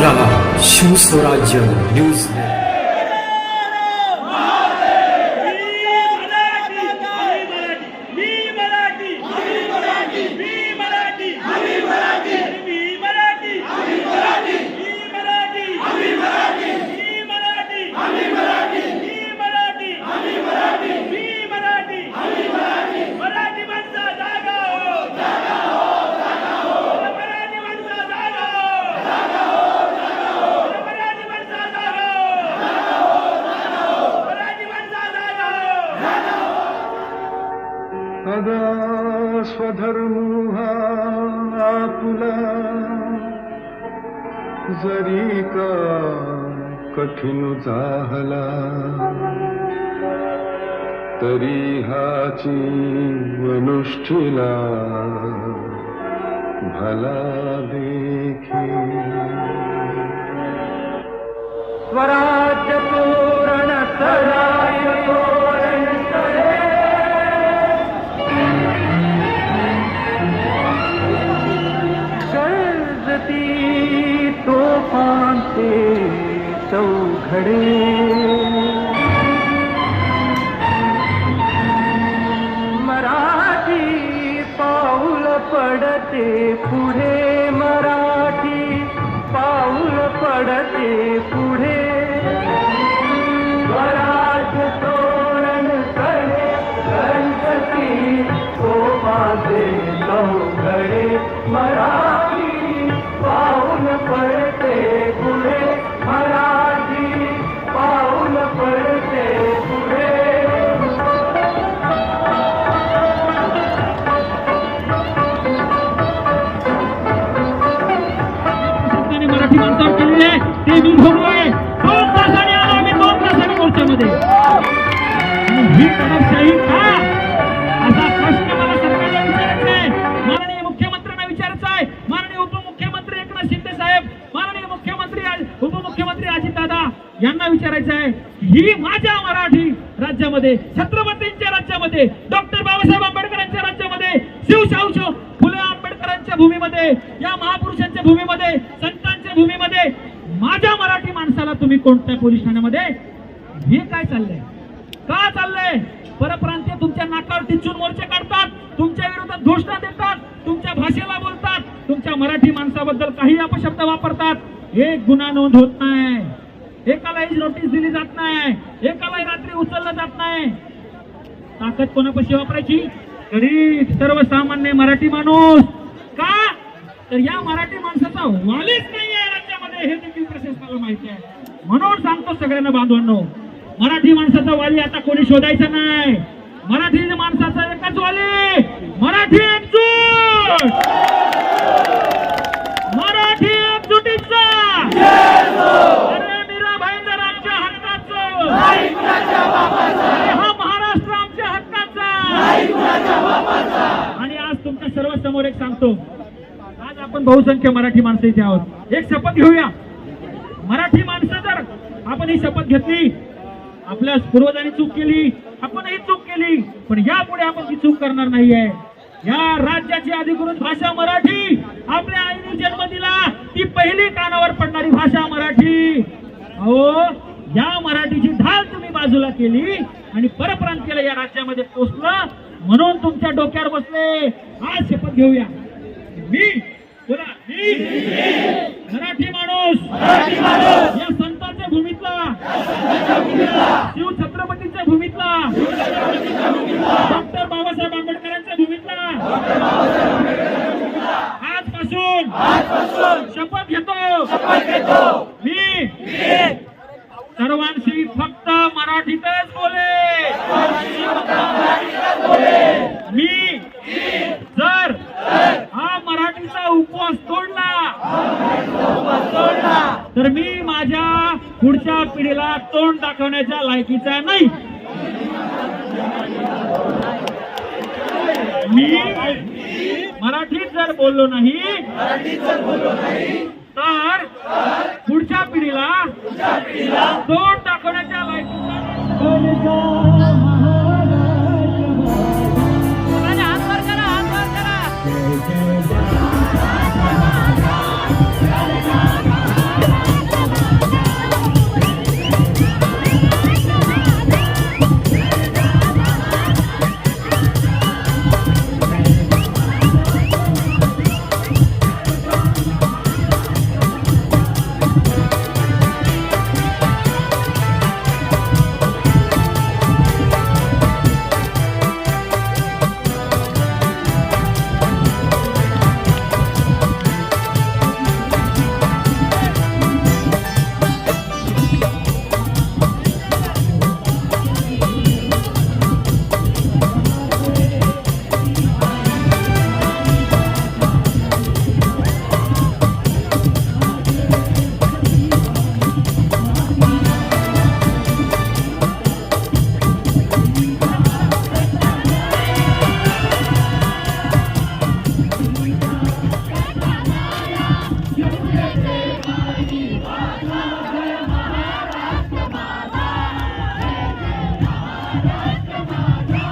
पाहत रहा शिवस्वराज्य न्यूज मराठी माणसा जागा हो जागा हो जागा हो मराठी माणसा जागा हो जागा हो जागा हो मराठी माणसा जागा हो जागा हो जागा हो मराठी माणसा जागा सदा स्वधर्मोहा आपुला जरी का कठीण चाहला तरी हाची मनुष्ठीला भला देखी. स्वराज्य चौघडे. मराठी पाऊल पडते पुढे मराठी पाऊल पडते पुढे. स्वराज्य तोरण करे गणपती तोफांचे माझे यांना विचारायचं आहे ही माझ्या मराठी राज्यामध्ये छत्रपतींच्या राज्यामध्ये डॉक्टर बाबासाहेब आंबेडकरांच्या राज्यामध्ये शिवशाहू फुले आंबेडकरांच्या भूमीमध्ये या महापुरुषांच्या भूमीमध्ये संतांच्या भूमीमध्ये माझ्या मराठी माणसाला तुम्ही कोणत्या पोलीस ठाण्यामध्ये? हे काय चाललंय? का चाललंय? परप्रांतीय तुमच्या नाकावर टिचून मोर्चे काढतात तुमच्या विरोधात घोषणा देतात तुमच्या भाषेला बोलतात तुमच्या मराठी माणसाबद्दल काही अपशब्द वापरतात. एक गुन्हा नोंद होत नाही. एकालाही नोटीस दिली जात नाही. एकालाही रात्री उचललं जात नाही. ताकद कोणापाशी वापरायची? गरीब सर्वसामान्य मराठी माणूस. का? तर या मराठी माणसाचा वालीच नाही आहे राज्यामध्ये. हे देखील प्रशासनाला माहिती आहे. म्हणून सांगतो सगळ्यांना बांधवांनो मराठी माणसाचा वाली आता कोणी शोधायचा नाही. मराठी माणसाचा एकच वाली मराठी एकजूट! तुमच्या सर्व समोर एक सांगतो. आज आपण बहुसंख्य मराठी माणसं इथे आहोत. एक शपथ घेऊया. मराठी माणसं जर आपण ही शपथ घेतली आपल्या पूर्वजांनी चूक केली आपणही चूक केली पण यापुढे आपण ती चूक करणार नाहीये. या राज्याची अधिकृत भाषा मराठी. आपल्या आईने जन्म दिला ती पहिली कानावर पडणारी भाषा मराठी. अहो या मराठीची ढाल तुम्ही बाजूला केली आणि परप्रांतीला या राज्यामध्ये पोचलं. म्हणून तुमच्या डोक्यावर बसले. आज शपथ घेऊया. मी बोला मी. मराठी माणूस. या संतांच्या भूमीतला. शिव छत्रपतींच्या भूमीतला. डॉक्टर बाबासाहेब आंबेडकरांच्या भूमीतला. आजपासून शपथ घेतो. मी. सर्वांशी फक्त मराठीतच बोले मी जर हा मराठीचा उपवास तोडला तर मी माझ्या पुढच्या पिढीला तोंड दाखवण्याच्या लायकीचा नाही. मी मराठीत जर बोललो नाही तर पुढच्या पिढीला तोंड दाखवण्याच्या लायकीचा Ramadan.